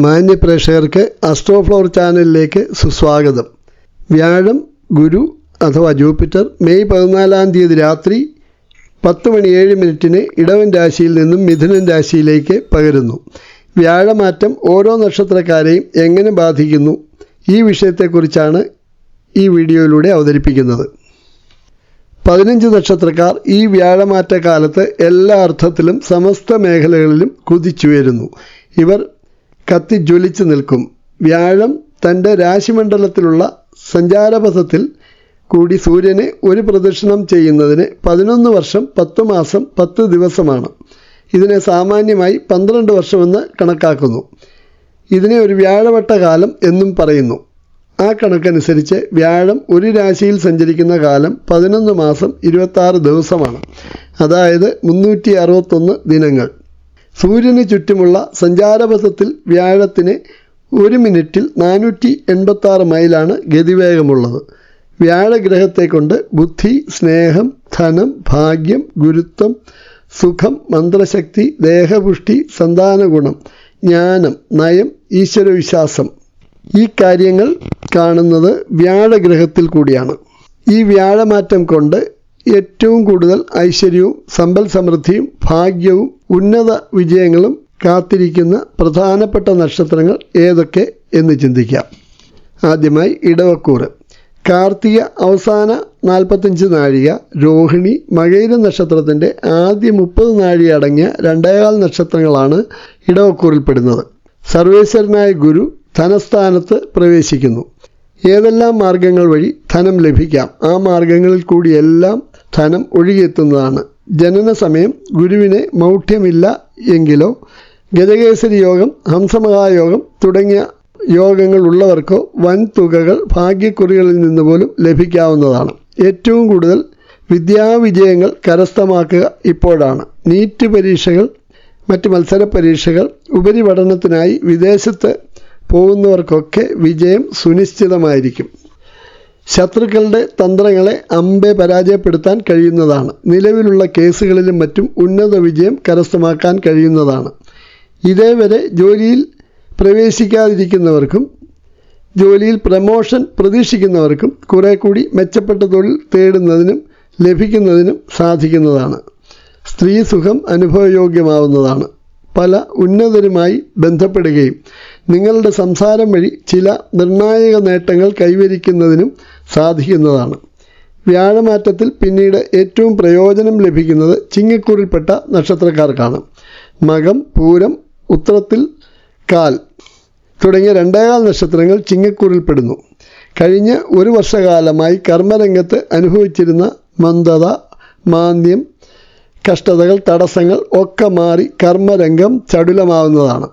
മാന്യ പ്രേക്ഷകർക്ക് അസ്ട്രോഫ്ലോർ ചാനലിലേക്ക് സുസ്വാഗതം. വ്യാഴം ഗുരു അഥവാ ജൂപ്പിറ്റർ മെയ് പതിനാലാം തീയതി രാത്രി പത്ത് മണി ഏഴ് മിനിറ്റിന് ഇടവൻ രാശിയിൽ നിന്നും മിഥുനൻ രാശിയിലേക്ക് പകരുന്നു. വ്യാഴമാറ്റം ഓരോ നക്ഷത്രക്കാരെയും എങ്ങനെ ബാധിക്കുന്നു? ഈ വിഷയത്തെക്കുറിച്ചാണ് ഈ വീഡിയോയിലൂടെ അവതരിപ്പിക്കുന്നത്. പതിനഞ്ച് നക്ഷത്രക്കാർ ഈ വ്യാഴമാറ്റ കാലത്ത് എല്ലാ അർത്ഥത്തിലും സമസ്ത മേഖലകളിലും കുതിച്ചുയരുന്നു. ഇവർ കത്തിജ്വലിച്ച് നിൽക്കും. വ്യാഴം തന്റെ രാശിമണ്ഡലത്തിലുള്ള സഞ്ചാരപഥത്തിൽ കൂടി സൂര്യനെ ഒരു പ്രദക്ഷിണം ചെയ്യുന്നതിന് പതിനൊന്ന് വർഷം പത്ത് മാസം പത്ത് ദിവസമാണ്. ഇതിനെ സാമാന്യമായി പന്ത്രണ്ട് വർഷമെന്ന് കണക്കാക്കുന്നു. ഇതിനെ ഒരു വ്യാഴവട്ട കാലം എന്നും പറയുന്നു. ആ കണക്കനുസരിച്ച് വ്യാഴം ഒരു രാശിയിൽ സഞ്ചരിക്കുന്ന കാലം പതിനൊന്ന് മാസം ഇരുപത്താറ് ദിവസമാണ്. അതായത് മുന്നൂറ്റി അറുപത്തൊന്ന് ദിനങ്ങൾ. സൂര്യന് ചുറ്റുമുള്ള സഞ്ചാരപഥത്തിൽ വ്യാഴത്തിന് ഒരു മിനിറ്റിൽ നാനൂറ്റി എൺപത്താറ് മൈലാണ് ഗതിവേഗമുള്ളത്. വ്യാഴഗ്രഹത്തെ കൊണ്ട് ബുദ്ധി സ്നേഹം ധനം ഭാഗ്യം ഗുരുത്വം സുഖം മന്ത്രശക്തി ദേഹപുഷ്ടി സന്താനഗുണം ജ്ഞാനം നയം ഈശ്വരവിശ്വാസം. ഈ കാര്യങ്ങൾ കാണുന്നത് വ്യാഴഗ്രഹത്തിൽ കൂടിയാണ്. ഈ വ്യാഴമാറ്റം കൊണ്ട് ഏറ്റവും കൂടുതൽ ഐശ്വര്യവും സമ്പൽ സമൃദ്ധിയും ഭാഗ്യവും ഉന്നത വിജയങ്ങളും കാത്തിരിക്കുന്ന പ്രധാനപ്പെട്ട നക്ഷത്രങ്ങൾ ഏതൊക്കെ എന്ന് ചിന്തിക്കാം. ആദ്യമായി ഇടവക്കൂറ്. കാർത്തിക അവസാന നാൽപ്പത്തഞ്ച് നാഴിക രോഹിണി മകയിര നക്ഷത്രത്തിന്റെ ആദ്യ മുപ്പത് നാഴിക അടങ്ങിയ രണ്ടേകാൽ നക്ഷത്രങ്ങളാണ് ഇടവക്കൂറിൽപ്പെടുന്നത് സർവേശ്വരനായ ഗുരു ധനസ്ഥാനത്ത് പ്രവേശിക്കുന്നു. ഏതെല്ലാം മാർഗങ്ങൾ വഴി ധനം ലഭിക്കാം? ആ മാർഗങ്ങളിൽ കൂടിയെല്ലാം ധനം ഒഴുകിയെത്തുന്നതാണ്. ജനന സമയം ഗുരുവിന് മൗഢ്യമില്ല എങ്കിലോ ഗജകേസരി യോഗം ഹംസമഹായോഗം തുടങ്ങിയ യോഗങ്ങൾ ഉള്ളവർക്കോ വൻ തുകകൾ ഭാഗ്യക്കുറികളിൽ നിന്ന് പോലും ലഭിക്കാവുന്നതാണ്. ഏറ്റവും കൂടുതൽ വിദ്യാവിജയങ്ങൾ കരസ്ഥമാക്കുക ഇപ്പോഴാണ്. നീറ്റ് പരീക്ഷകൾ മറ്റ് മത്സര പരീക്ഷകൾ ഉപരിപഠനത്തിനായി വിദേശത്ത് പോകുന്നവർക്കൊക്കെ വിജയം സുനിശ്ചിതമായിരിക്കും. ശത്രുക്കളുടെ തന്ത്രങ്ങളെ അമ്പെ പരാജയപ്പെടുത്താൻ കഴിയുന്നതാണ്. നിലവിലുള്ള കേസുകളിലും മറ്റും ഉന്നത വിജയം കരസ്ഥമാക്കാൻ കഴിയുന്നതാണ്. ഇതേവരെ ജോലിയിൽ പ്രവേശിക്കാതിരിക്കുന്നവർക്കും ജോലിയിൽ പ്രമോഷൻ പ്രതീക്ഷിക്കുന്നവർക്കും കുറെ കൂടി മെച്ചപ്പെട്ട തൊഴിൽ തേടുന്നതിനും ലഭിക്കുന്നതിനും സാധിക്കുന്നതാണ്. സ്ത്രീ സുഖം അനുഭവയോഗ്യമാവുന്നതാണ്. പല ഉന്നതരുമായി ബന്ധപ്പെടുകയും നിങ്ങളുടെ സംസാരം വഴി ചില നിർണായക നേട്ടങ്ങൾ കൈവരിക്കുന്നതിനും സാധിക്കുന്നതാണ്. വ്യാഴമാറ്റത്തിൽ പിന്നീട് ഏറ്റവും പ്രയോജനം ലഭിക്കുന്നത് ചിങ്ങക്കൂറിൽപ്പെട്ട നക്ഷത്രക്കാർക്കാണ്. മകം പൂരം ഉത്രത്തിൽ കാൽ തുടങ്ങിയ രണ്ടേകാൽ നക്ഷത്രങ്ങൾ ചിങ്ങക്കൂറിൽപ്പെടുന്നു. കഴിഞ്ഞ ഒരു വർഷകാലമായി കർമ്മരംഗത്ത് അനുഭവിച്ചിരുന്ന മന്ദത മാന്ദ്യം കഷ്ടതകൾ തടസ്സങ്ങൾ ഒക്കെ മാറി കർമ്മരംഗം ചടുലമാവുന്നതാണ്.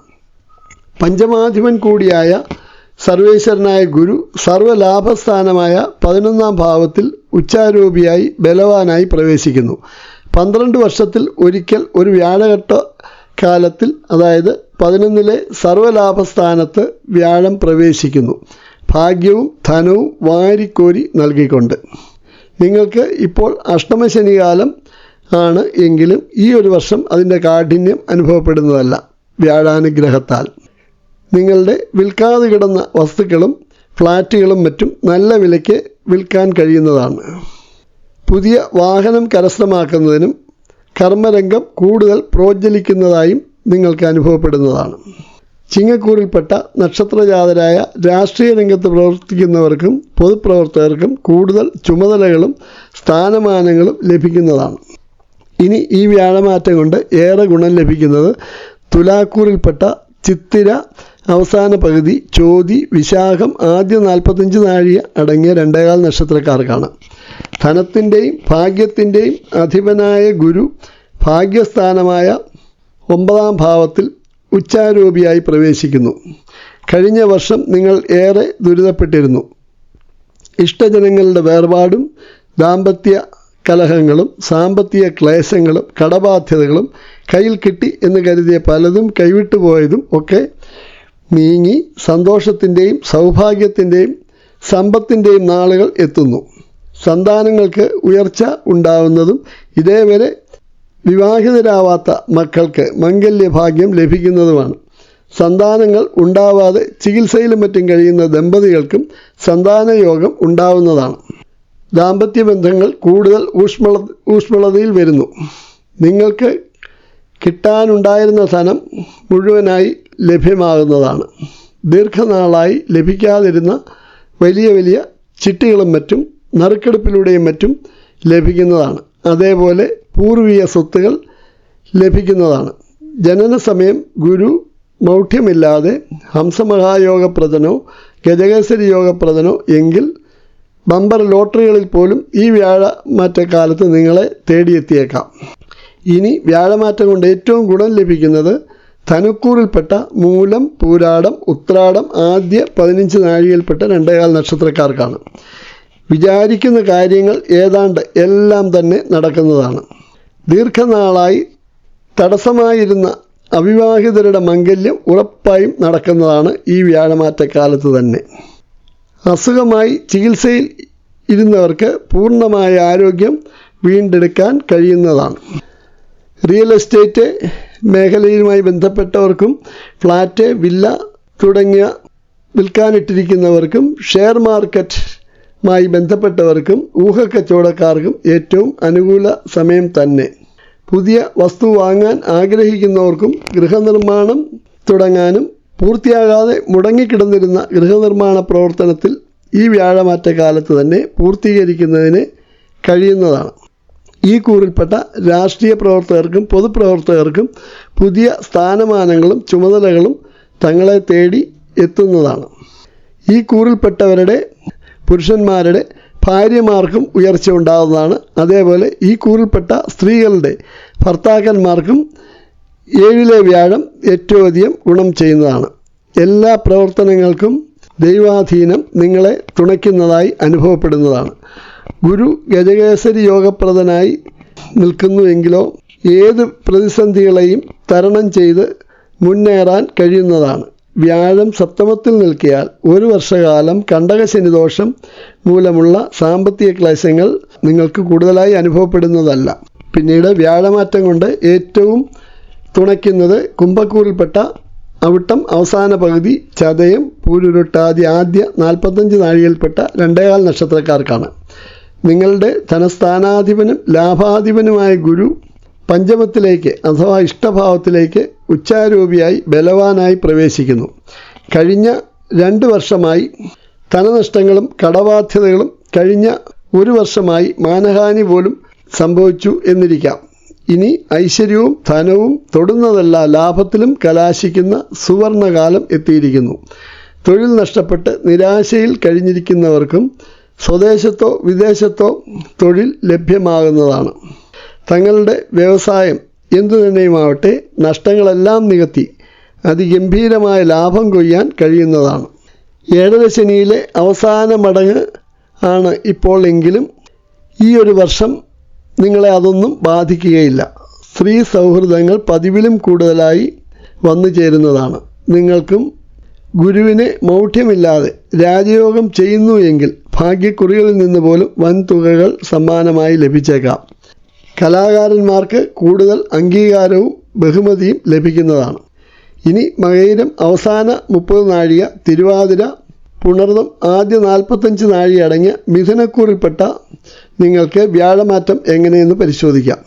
പഞ്ചമാധിപൻ കൂടിയായ സർവേശ്വരനായ ഗുരു സർവലാഭസ്ഥാനമായ പതിനൊന്നാം ഭാവത്തിൽ ഉച്ചാരൂപിയായി ബലവാനായി പ്രവേശിക്കുന്നു. പന്ത്രണ്ട് വർഷത്തിൽ ഒരിക്കൽ ഒരു വ്യാഴഘട്ട കാലത്തിൽ അതായത് പതിനൊന്നിലെ സർവലാഭസ്ഥാനത്ത് വ്യാഴം പ്രവേശിക്കുന്നു. ഭാഗ്യവും ധനവും വാരിക്കോരി നൽകിക്കൊണ്ട്. നിങ്ങൾക്ക് ഇപ്പോൾ അഷ്ടമശനികാലം ആണ് എങ്കിലും ഈ ഒരു വർഷം അതിന്റെ കാഠിന്യം അനുഭവപ്പെടുന്നതല്ല. വ്യാഴാനുഗ്രഹത്താൽ. നിങ്ങളുടെ വിൽക്കാതെ കിടന്ന വസ്തുക്കളും ഫ്ലാറ്റുകളും മറ്റും നല്ല വിലയ്ക്ക് വിൽക്കാൻ കഴിയുന്നതാണ്. പുതിയ വാഹനം കരസ്ഥമാക്കുന്നതിനും കർമ്മരംഗം കൂടുതൽ പ്രോജ്വലിക്കുന്നതായും നിങ്ങൾക്ക് അനുഭവപ്പെടുന്നതാണ്. ചിങ്ങക്കൂറിൽപ്പെട്ട നക്ഷത്രജാതരായ രാഷ്ട്രീയ രംഗത്ത് പ്രവർത്തിക്കുന്നവർക്കും പൊതുപ്രവർത്തകർക്കും കൂടുതൽ ചുമതലകളും സ്ഥാനമാനങ്ങളും ലഭിക്കുന്നതാണ്. ഇനി ഈ വ്യാഴമാറ്റം കൊണ്ട് ഏറെ ഗുണം ലഭിക്കുന്നത് തുലാക്കൂറിൽപ്പെട്ട ചിത്തിര അവസാന പകുതി ചോതി വിശാഖം ആദ്യ നാൽപ്പത്തഞ്ച് നാഴിക അടങ്ങിയ രണ്ടേകാൽ നക്ഷത്രക്കാർക്കാണ്. ധനത്തിന്റെയും ഭാഗ്യത്തിന്റെയും അധിപനായ ഗുരു ഭാഗ്യസ്ഥാനമായ ഒമ്പതാം ഭാവത്തിൽ ഉച്ചാരൂപിയായി പ്രവേശിക്കുന്നു. കഴിഞ്ഞ വർഷം നിങ്ങൾ ഏറെ ദുരിതപ്പെട്ടിരുന്നു. ഇഷ്ടജനങ്ങളുടെ വേർപാടും ദാമ്പത്യ കലഹങ്ങളും സാമ്പത്തിക ക്ലേശങ്ങളും കടബാധ്യതകളും കയ്യിൽ കിട്ടി എന്ന് കരുതിയ പലതും കൈവിട്ടു പോയതും ഒക്കെ നീങ്ങി സന്തോഷത്തിന്റെയും സൗഭാഗ്യത്തിന്റെയും സമ്പത്തിന്റെയും നാളുകൾ എത്തുന്നു. സന്താനങ്ങൾക്ക് ഉയർച്ച ഉണ്ടാവുന്നതും ഇതേവരെ വിവാഹിതരാവാത്ത മക്കൾക്ക് മംഗല്യഭാഗ്യം ലഭിക്കുന്നതുമാണ്. സന്താനങ്ങൾ ഉണ്ടാവാതെ ചികിത്സയിലും മറ്റും കഴിയുന്ന ദമ്പതികൾക്കും സന്താനയോഗം ഉണ്ടാവുന്നതാണ്. ദാമ്പത്യ ബന്ധങ്ങൾ കൂടുതൽ ഊഷ്മള ഊഷ്മളതയിൽ വരുന്നു. നിങ്ങൾക്ക് കിട്ടാനുണ്ടായിരുന്ന ധനം മുഴുവനായി ലഭ്യമാകുന്നതാണ്. ദീർഘനാളായി ലഭിക്കാതിരുന്ന വലിയ വലിയ ചിട്ടികളും മറ്റും നറുക്കെടുപ്പിലൂടെയും മറ്റും ലഭിക്കുന്നതാണ്. അതേപോലെ പൂർവീയ സ്വത്തുകൾ ലഭിക്കുന്നതാണ്. ജനന സമയം ഗുരു മൗഢ്യമില്ലാതെ ഹംസമഹായോഗപ്രദനോ ഗജകേസരി യോഗപ്രദനോ എങ്കിൽ ബമ്പർ ലോട്ടറികളിൽ പോലും ഈ വ്യാഴമാറ്റക്കാലത്ത് നിങ്ങളെ തേടിയെത്തിയേക്കാം. ഇനി വ്യാഴമാറ്റം കൊണ്ട് ഏറ്റവും ഗുണം ലഭിക്കുന്നത് ധനുക്കൂറിൽപ്പെട്ട മൂലം പൂരാടം ഉത്രാടം ആദ്യ പതിനഞ്ച് നാഴികയിൽപ്പെട്ട രണ്ടേകാൽ നക്ഷത്രക്കാർക്കാണ്. വിചാരിക്കുന്ന കാര്യങ്ങൾ ഏതാണ്ട് എല്ലാം തന്നെ നടക്കുന്നതാണ്. ദീർഘനാളായി തടസ്സമായിരുന്ന അവിവാഹിതരുടെ മംഗല്യം ഉറപ്പായും നടക്കുന്നതാണ് ഈ വ്യാഴമാറ്റക്കാലത്ത് തന്നെ. അസുഖമായി ചികിത്സയിൽ ഇരുന്നവർക്ക് പൂർണമായ ആരോഗ്യം വീണ്ടെടുക്കാൻ കഴിയുന്നതാണ്. റിയൽ എസ്റ്റേറ്റ് മേഖലയുമായി ബന്ധപ്പെട്ടവർക്കും ഫ്ലാറ്റ് വില്ല തുടങ്ങിയ വിൽക്കാനിട്ടിരിക്കുന്നവർക്കും ഷെയർ മാർക്കറ്റുമായി ബന്ധപ്പെട്ടവർക്കും ഊഹക്കച്ചവടക്കാർക്കും ഏറ്റവും അനുകൂല സമയം തന്നെ. പുതിയ വസ്തു വാങ്ങാൻ ആഗ്രഹിക്കുന്നവർക്കും ഗൃഹനിർമ്മാണം തുടങ്ങാനും പൂർത്തിയാകാതെ മുടങ്ങിക്കിടന്നിരുന്ന ഗൃഹനിർമ്മാണ പ്രവർത്തനത്തിൽ ഈ വ്യാഴമാറ്റ കാലത്ത് തന്നെ പൂർത്തീകരിക്കുന്നതിന് കഴിയുന്നതാണ്. ഈ കൂറിൽപ്പെട്ട രാഷ്ട്രീയ പ്രവർത്തകർക്കും പൊതുപ്രവർത്തകർക്കും പുതിയ സ്ഥാനമാനങ്ങളും ചുമതലകളും തങ്ങളെ തേടി എത്തുന്നതാണ്. ഈ കൂറിൽപ്പെട്ടവരുടെ പുരുഷന്മാരുടെ ഭാര്യമാർക്കും ഉയർച്ച ഉണ്ടാകുന്നതാണ് അതേപോലെ ഈ കൂറിൽപ്പെട്ട സ്ത്രീകളുടെ ഭർത്താക്കന്മാർക്കും ഏഴിലെ വ്യാഴം ഏറ്റവും അധികം ഗുണം ചെയ്യുന്നതാണ്. എല്ലാ പ്രവർത്തനങ്ങൾക്കും ദൈവാധീനം നിങ്ങളെ തുണയ്ക്കുന്നതായി അനുഭവപ്പെടുന്നതാണ്. ഗുരു ഗജകേസരി യോഗപ്രദനായി നിൽക്കുന്നുവെങ്കിലോ ഏത് പ്രതിസന്ധികളെയും തരണം ചെയ്ത് മുന്നേറാൻ കഴിയുന്നതാണ്. വ്യാഴം സപ്തമത്തിൽ നിൽക്കിയാൽ ഒരു വർഷകാലം കണ്ടകശനി ദോഷം മൂലമുള്ള സാമ്പത്തിക ക്ലേശങ്ങൾ നിങ്ങൾക്ക് കൂടുതലായി അനുഭവപ്പെടുന്നതല്ല. പിന്നീട് വ്യാഴമാറ്റം കൊണ്ട് ഏറ്റവും തുണയ്ക്കുന്നത് കുംഭക്കൂറിൽപ്പെട്ട അവിട്ടം അവസാന പകുതി ചതയം പൂരുരുട്ടാതി ആദ്യ നാൽപ്പത്തഞ്ച് നാഴികയിൽപ്പെട്ട രണ്ടേകാൽ നക്ഷത്രക്കാർക്കാണ്. നിങ്ങളുടെ ധനസ്ഥാനാധിപനും ലാഭാധിപനുമായ ഗുരു പഞ്ചമത്തിലേക്ക് അഥവാ ഇഷ്ടഭാവത്തിലേക്ക് ഉച്ചാരൂപിയായി ബലവാനായി പ്രവേശിക്കുന്നു. കഴിഞ്ഞ രണ്ട് വർഷമായി ധനനഷ്ടങ്ങളും കടബാധ്യതകളും കഴിഞ്ഞ ഒരു വർഷമായി മാനഹാനി പോലും സംഭവിച്ചു എന്നിരിക്കാം. ഇനി ഐശ്വര്യവും ധനവും തൊടുന്നതല്ല ലാഭത്തിലും കലാശിക്കുന്ന സുവർണകാലം എത്തിയിരിക്കുന്നു. തൊഴിൽ നഷ്ടപ്പെട്ട് നിരാശയിൽ കഴിഞ്ഞിരിക്കുന്നവർക്കും സ്വദേശത്തോ വിദേശത്തോ തൊഴിൽ ലഭ്യമാകുന്നതാണ്. തങ്ങളുടെ വ്യവസായം എന്തു തന്നെയുമാവട്ടെ നഷ്ടങ്ങളെല്ലാം നികത്തി അതിഗംഭീരമായ ലാഭം കൊയ്യാൻ കഴിയുന്നതാണ്. ഏഴര ശനിയിലെ അവസാന മടങ്ങ് ആണ് ഇപ്പോൾ എങ്കിലും ഈ ഒരു വർഷം നിങ്ങളെ അതൊന്നും ബാധിക്കുകയില്ല. സ്ത്രീ സൗഹൃദങ്ങൾ പതിവിലും കൂടുതലായി വന്നു ചേരുന്നതാണ്. നിങ്ങൾക്കും ഗുരുവിനെ മൗഢ്യമില്ലാതെ രാജയോഗം ചെയ്യുന്നു എങ്കിൽ ഭാഗ്യക്കുറികളിൽ നിന്ന് പോലും വൻതുകകൾ സമ്മാനമായി ലഭിച്ചേക്കാം. കലാകാരന്മാർക്ക് കൂടുതൽ അംഗീകാരവും ബഹുമതിയും ലഭിക്കുന്നതാണ്. ഇനി മകയിരം അവസാന മുപ്പത് നാഴിക തിരുവാതിര പുണർദം ആദ്യ നാൽപ്പത്തഞ്ച് നാഴിയടങ്ങിയ മിഥുനക്കൂറിൽപ്പെട്ട നിങ്ങൾക്ക് വ്യാഴമാറ്റം എങ്ങനെയെന്ന് പരിശോധിക്കാം.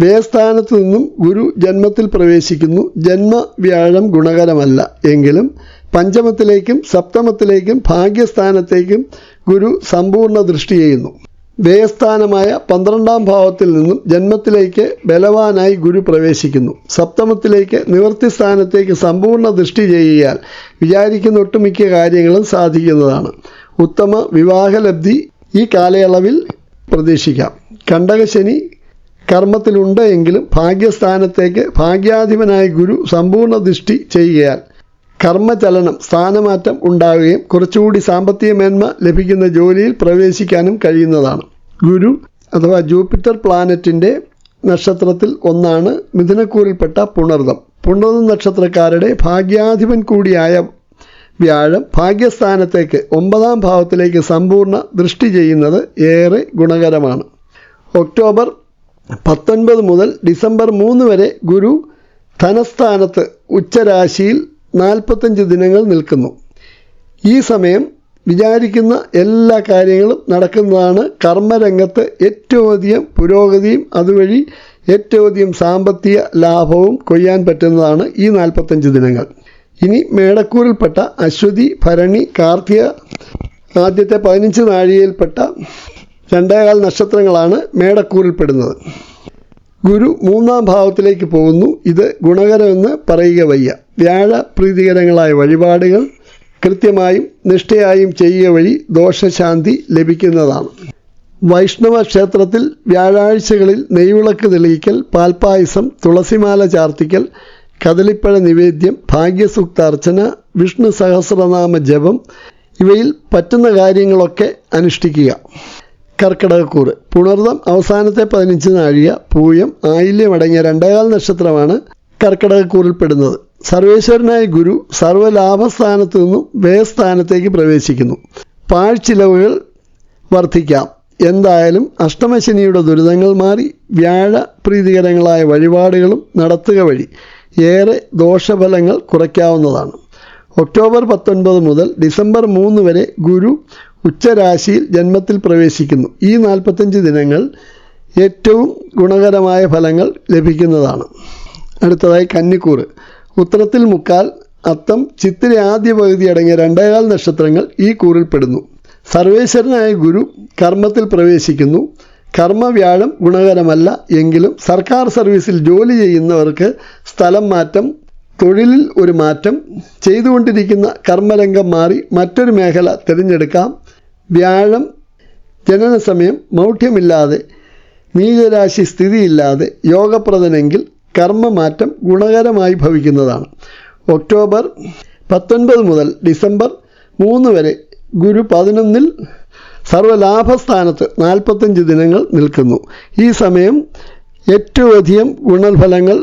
വേസ്ഥാനത്ത് നിന്നും ഗുരു ജന്മത്തിൽ പ്രവേശിക്കുന്നു. ജന്മ വ്യാഴം ഗുണകരമല്ല. എങ്കിലും പഞ്ചമത്തിലേക്കും സപ്തമത്തിലേക്കും ഭാഗ്യസ്ഥാനത്തേക്കും ഗുരു സമ്പൂർണ ദൃഷ്ടി ചെയ്യുന്നു. വ്യയസ്ഥാനമായ പന്ത്രണ്ടാം ഭാവത്തിൽ നിന്നും ജന്മത്തിലേക്ക് ബലവാനായി ഗുരു പ്രവേശിക്കുന്നു. സപ്തമത്തിലേക്ക് നിവൃത്തി സ്ഥാനത്തേക്ക് സമ്പൂർണ ദൃഷ്ടി ചെയ്യിയാൽ വിചാരിക്കുന്ന ഒട്ടുമിക്ക കാര്യങ്ങളും സാധിക്കുന്നതാണ്. ഉത്തമ വിവാഹലബ്ധി ഈ കാലയളവിൽ പ്രതീക്ഷിക്കാം. കണ്ടകശനി കർമ്മത്തിലുണ്ട് എങ്കിലും ഭാഗ്യസ്ഥാനത്തേക്ക് ഭാഗ്യാധിപനായ ഗുരു സമ്പൂർണ ദൃഷ്ടി ചെയ്യുകയാൽ കർമ്മചലനം സ്ഥാനമാറ്റം ഉണ്ടാവുകയും കുറച്ചുകൂടി സാമ്പത്തിക മേന്മ ലഭിക്കുന്ന ജോലിയിൽ പ്രവേശിക്കാനും കഴിയുന്നതാണ്. ഗുരു അഥവാ ജൂപ്പിറ്റർ പ്ലാനറ്റിന്റെ നക്ഷത്രത്തിൽ ഒന്നാണ് മിഥുനക്കൂറിൽപ്പെട്ട പുണർദം. പുണർദം നക്ഷത്രക്കാരുടെ ഭാഗ്യാധിപൻ കൂടിയായ വ്യാഴം ഭാഗ്യസ്ഥാനത്തേക്ക് ഒമ്പതാം ഭാവത്തിലേക്ക് സമ്പൂർണ ദൃഷ്ടി ചെയ്യുന്നത് ഏറെ ഗുണകരമാണ്. ഒക്ടോബർ പത്തൊൻപത് മുതൽ ഡിസംബർ മൂന്ന് വരെ ഗുരു ധനസ്ഥാനത്ത് ഉച്ചരാശിയിൽ നാൽപ്പത്തഞ്ച് ദിനങ്ങൾ നിൽക്കുന്നു. ഈ സമയം വിചാരിക്കുന്ന എല്ലാ കാര്യങ്ങളും നടക്കുന്നതാണ് കർമ്മരംഗത്ത് ഏറ്റവും അധികം പുരോഗതിയും അതുവഴി ഏറ്റവും അധികം സാമ്പത്തിക ലാഭവും കൊയ്യാൻ പറ്റുന്നതാണ് ഈ നാൽപ്പത്തഞ്ച് ദിനങ്ങൾ. ഇനി മേടക്കൂറിൽപ്പെട്ട അശ്വതി ഭരണി കാർത്തിക ആദ്യത്തെ പതിനഞ്ച് നാഴികയിൽപ്പെട്ട രണ്ടേകാൽ നക്ഷത്രങ്ങളാണ് മേടക്കൂറിൽപ്പെടുന്നത്. ഗുരു മൂന്നാം ഭാവത്തിലേക്ക് പോകുന്നു. ഇത് ഗുണകരമെന്ന് പറയുക വയ്യ. വ്യാഴ പ്രീതികരങ്ങളായ വഴിപാടുകൾ കൃത്യമായും നിഷ്ഠയായും ചെയ്യുക വഴി ദോഷശാന്തി ലഭിക്കുന്നതാണ്. വൈഷ്ണവ ക്ഷേത്രത്തിൽ വ്യാഴാഴ്ചകളിൽ നെയ്വിളക്ക് തെളിയിക്കൽ പാൽപ്പായസം തുളസിമാല ചാർത്തിക്കൽ കദളിപ്പഴ നിവേദ്യം ഭാഗ്യസൂക്ത അർച്ചന വിഷ്ണു സഹസ്രനാമ ജപം ഇവയിൽ പറ്റുന്ന കാര്യങ്ങളൊക്കെ അനുഷ്ഠിക്കുക. കർക്കിടകക്കൂറ്. പുണർദം അവസാനത്തെ പതിനഞ്ച് നാഴിക പൂയം ആയില്യം അടങ്ങിയ രണ്ടേകാൽ നക്ഷത്രമാണ് കർക്കിടകക്കൂറിൽപ്പെടുന്നത്. സർവേശ്വരനായ ഗുരു സർവലാഭസ്ഥാനത്തു നിന്നും വ്യയസ്ഥാനത്തേക്ക് പ്രവേശിക്കുന്നു. പാഴ്ചിലവുകൾ വർദ്ധിക്കാം. എന്തായാലും അഷ്ടമശനിയുടെ ദുരിതങ്ങൾ മാറി വ്യാഴ പ്രീതികരങ്ങളായ വഴിപാടുകളും നടത്തുക വഴി ഏറെ ദോഷഫലങ്ങൾ കുറയ്ക്കാവുന്നതാണ്. ഒക്ടോബർ പത്തൊൻപത് മുതൽ ഡിസംബർ മൂന്ന് വരെ ഗുരു ഉച്ചരാശിയിൽ ജന്മത്തിൽ പ്രവേശിക്കുന്നു. ഈ നാൽപ്പത്തഞ്ച് ദിനങ്ങൾ ഏറ്റവും ഗുണകരമായ ഫലങ്ങൾ ലഭിക്കുന്നതാണ്. അടുത്തതായി കന്നിക്കൂറ്. ഉത്തരത്തിൽ മുക്കാൽ അത്തം ചിത്തിര ആദ്യ പകുതി അടങ്ങിയ രണ്ടേകാൽ നക്ഷത്രങ്ങൾ ഈ കൂറിൽപ്പെടുന്നു സർവേശ്വരനായ ഗുരു കർമ്മത്തിൽ പ്രവേശിക്കുന്നു. കർമ്മവ്യാഴം ഗുണകരമല്ല എങ്കിലും സർക്കാർ സർവീസിൽ ജോലി ചെയ്യുന്നവർക്ക് സ്ഥലം മാറ്റം തൊഴിലിൽ ഒരു മാറ്റം ചെയ്തുകൊണ്ടിരിക്കുന്ന കർമ്മരംഗം മാറി മറ്റൊരു മേഖല തിരഞ്ഞെടുക്കാം. വ്യാഴം ജനന സമയം മൗഢ്യമില്ലാതെ നീചരാശി സ്ഥിതിയില്ലാതെ യോഗപ്രദനെങ്കിൽ കർമ്മമാറ്റം ഗുണകരമായി ഭവിക്കുന്നതാണ്. ഒക്ടോബർ പത്തൊൻപത് മുതൽ ഡിസംബർ മൂന്ന് വരെ ഗുരു പതിനൊന്നിൽ സർവലാഭസ്ഥാനത്ത് നാൽപ്പത്തഞ്ച് ദിനങ്ങൾ നിൽക്കുന്നു. ഈ സമയം ഏറ്റവും അധികം ഗുണഫലങ്ങൾ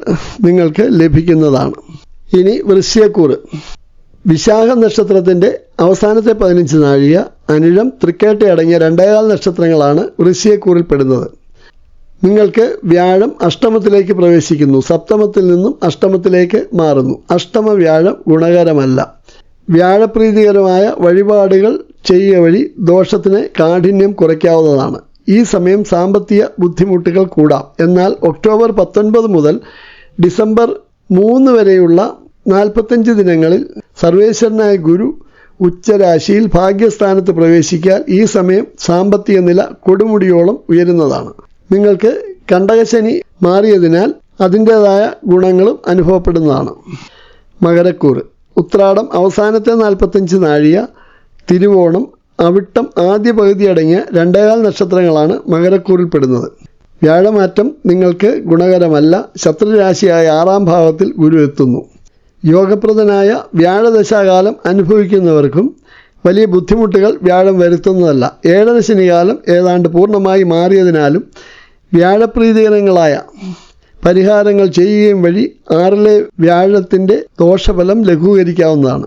നിങ്ങൾക്ക് ലഭിക്കുന്നതാണ്. ഇനി വൃശ്യക്കൂറ് വിശാഖ നക്ഷത്രത്തിന്റെ അവസാനത്തെ പതിനഞ്ച് നാഴിക അനിഴം തൃക്കേട്ട അടങ്ങിയ രണ്ടേകാൽ നക്ഷത്രങ്ങളാണ് വൃശ്യക്കൂറിൽപ്പെടുന്നത് നിങ്ങൾക്ക് വ്യാഴം അഷ്ടമത്തിലേക്ക് പ്രവേശിക്കുന്നു. സപ്തമത്തിൽ നിന്നും അഷ്ടമത്തിലേക്ക് മാറുന്നു. അഷ്ടമ വ്യാഴം ഗുണകരമല്ല. വ്യാഴപ്രീതികരമായ വഴിപാടുകൾ ചെയ്യുക വഴി ദോഷത്തിന് കാഠിന്യം കുറയ്ക്കാവുന്നതാണ്. ഈ സമയം സാമ്പത്തിക ബുദ്ധിമുട്ടുകൾ കൂടാം. എന്നാൽ ഒക്ടോബർ പത്തൊൻപത് മുതൽ ഡിസംബർ മൂന്ന് വരെയുള്ള നാൽപ്പത്തഞ്ച് ദിനങ്ങളിൽ സർവേശ്വരനായ ഗുരു ഉച്ചരാശിയിൽ ഭാഗ്യസ്ഥാനത്ത് പ്രവേശിക്കാൻ ഈ സമയം സാമ്പത്തിക നില കൊടുമുടിയോളം ഉയരുന്നതാണ്. നിങ്ങൾക്ക് കണ്ടകശനി മാറിയതിനാൽ അതിന്റേതായ ഗുണങ്ങളും അനുഭവപ്പെടുന്നതാണ്. മകരക്കൂറ്. ഉത്രാടം അവസാനത്തെ നാൽപ്പത്തഞ്ച് നാഴിക തിരുവോണം അവിട്ടം ആദ്യ പകുതി അടങ്ങിയ രണ്ടേകാൽ നക്ഷത്രങ്ങളാണ് മകരക്കൂറിൽപ്പെടുന്നത് വ്യാഴമാറ്റം നിങ്ങൾക്ക് ഗുണകരമല്ല. ശത്രുരാശിയായ ആറാം ഭാവത്തിൽ ഗുരു എത്തുന്നു. യോഗപ്രദനായ വ്യാഴദശാകാലം അനുഭവിക്കുന്നവർക്കും വലിയ ബുദ്ധിമുട്ടുകൾ വ്യാഴം വരുത്തുന്നതല്ല. ഏഴര ശനികാലം ഏതാണ്ട് പൂർണമായി മാറിയതിനാലും വ്യാഴപ്രീതികരങ്ങളായ പരിഹാരങ്ങൾ ചെയ്യുകയും വഴി ആറിലെ വ്യാഴത്തിന്റെ ദോഷഫലം ലഘൂകരിക്കാവുന്നതാണ്.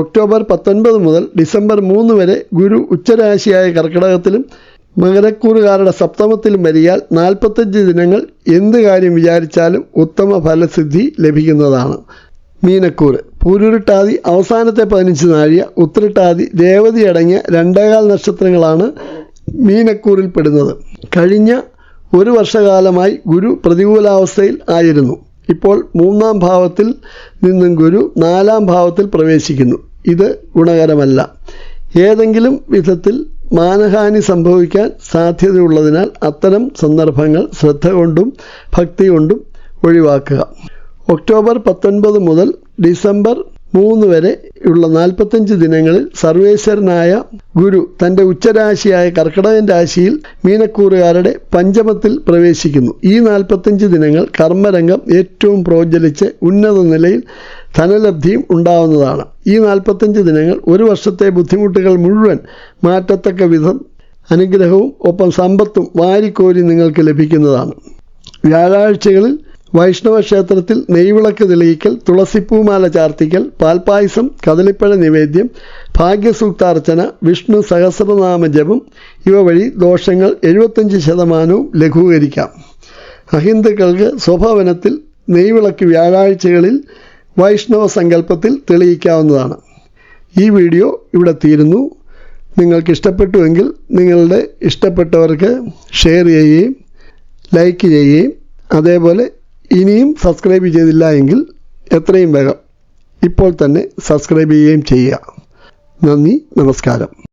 ഒക്ടോബർ പത്തൊൻപത് മുതൽ ഡിസംബർ മൂന്ന് വരെ ഗുരു ഉച്ചരാശിയായ കർക്കിടകത്തിലും മകരക്കൂറുകാരുടെ സപ്തമത്തിലും വരിയാൽ നാൽപ്പത്തഞ്ച് ദിനങ്ങൾ എന്ത് കാര്യം വിചാരിച്ചാലും ഉത്തമ ഫലസിദ്ധി ലഭിക്കുന്നതാണ്. മീനക്കൂറ് പൂരുരുട്ടാതി അവസാനത്തെ പതിനഞ്ച് നാഴിക ഉത്തരട്ടാതി രേവതി അടങ്ങിയ രണ്ടേകാൽ നക്ഷത്രങ്ങളാണ് മീനക്കൂറിൽ പെടുന്നത്. കഴിഞ്ഞ ഒരു വർഷകാലമായി ഗുരു പ്രതികൂലാവസ്ഥയിൽ ആയിരുന്നു. ഇപ്പോൾ മൂന്നാം ഭാവത്തിൽ നിന്നും ഗുരു നാലാം ഭാവത്തിൽ പ്രവേശിക്കുന്നു. ഇത് ഗുണകരമല്ല. ഏതെങ്കിലും വിധത്തിൽ മാനഹാനി സംഭവിക്കാൻ സാധ്യതയുള്ളതിനാൽ അത്തരം സന്ദർഭങ്ങൾ ശ്രദ്ധ കൊണ്ടും ഭക്തി കൊണ്ടും ഒഴിവാക്കുക. ഒക്ടോബർ പത്തൊൻപത് മുതൽ ഡിസംബർ മൂന്ന് വരെ ഉള്ള നാൽപ്പത്തഞ്ച് ദിനങ്ങളിൽ സർവേശ്വരനായ ഗുരു തന്റെ ഉച്ചരാശിയായ കർക്കിടകൻ രാശിയിൽ മീനക്കൂറുകാരുടെ പഞ്ചമത്തിൽ പ്രവേശിക്കുന്നു. ഈ നാൽപ്പത്തഞ്ച് ദിനങ്ങൾ കർമ്മരംഗം ഏറ്റവും പ്രോജ്വലിച്ച് ഉന്നത നിലയിൽ ധനലബ്ധിയും ഉണ്ടാവുന്നതാണ്. ഈ നാൽപ്പത്തഞ്ച് ദിനങ്ങൾ ഒരു വർഷത്തെ ബുദ്ധിമുട്ടുകൾ മുഴുവൻ മാറ്റത്തക്ക വിധം അനുഗ്രഹവും ഒപ്പം സമ്പത്തും വാരിക്കോരി നിങ്ങൾക്ക് ലഭിക്കുന്നതാണ്. വ്യാഴാഴ്ചകളിൽ വൈഷ്ണവ ക്ഷേത്രത്തിൽ നെയ്വിളക്ക് തെളിയിക്കൽ തുളസിപ്പൂമാല ചാർത്തിക്കൽ പാൽപ്പായസം കദളിപ്പഴ നിവേദ്യം ഭാഗ്യസൂക്താർച്ചന വിഷ്ണു സഹസ്രനാമ ജപം ഇവ വഴി ദോഷങ്ങൾ എഴുപത്തഞ്ച് ശതമാനവും ലഘൂകരിക്കാം. അഹിന്ദുക്കൾക്ക് സ്വഭവനത്തിൽ നെയ്വിളക്ക് വ്യാഴാഴ്ചകളിൽ വൈഷ്ണവ സങ്കല്പത്തിൽ തെളിയിക്കാവുന്നതാണ്. ഈ വീഡിയോ ഇവിടെ തീരുന്നു. നിങ്ങൾക്ക് ഇഷ്ടപ്പെട്ടുവെങ്കിൽ നിങ്ങളുടെ ഇഷ്ടപ്പെട്ടവർക്ക് ഷെയർ ചെയ്യുകയും ലൈക്ക് ചെയ്യുകയും അതേപോലെ ഇനിയും സബ്സ്ക്രൈബ് ചെയ്തില്ല എങ്കിൽ എത്രയും വേഗം ഇപ്പോൾ തന്നെ സബ്സ്ക്രൈബ് ചെയ്യുകയും ചെയ്യുക. നന്ദി നമസ്കാരം.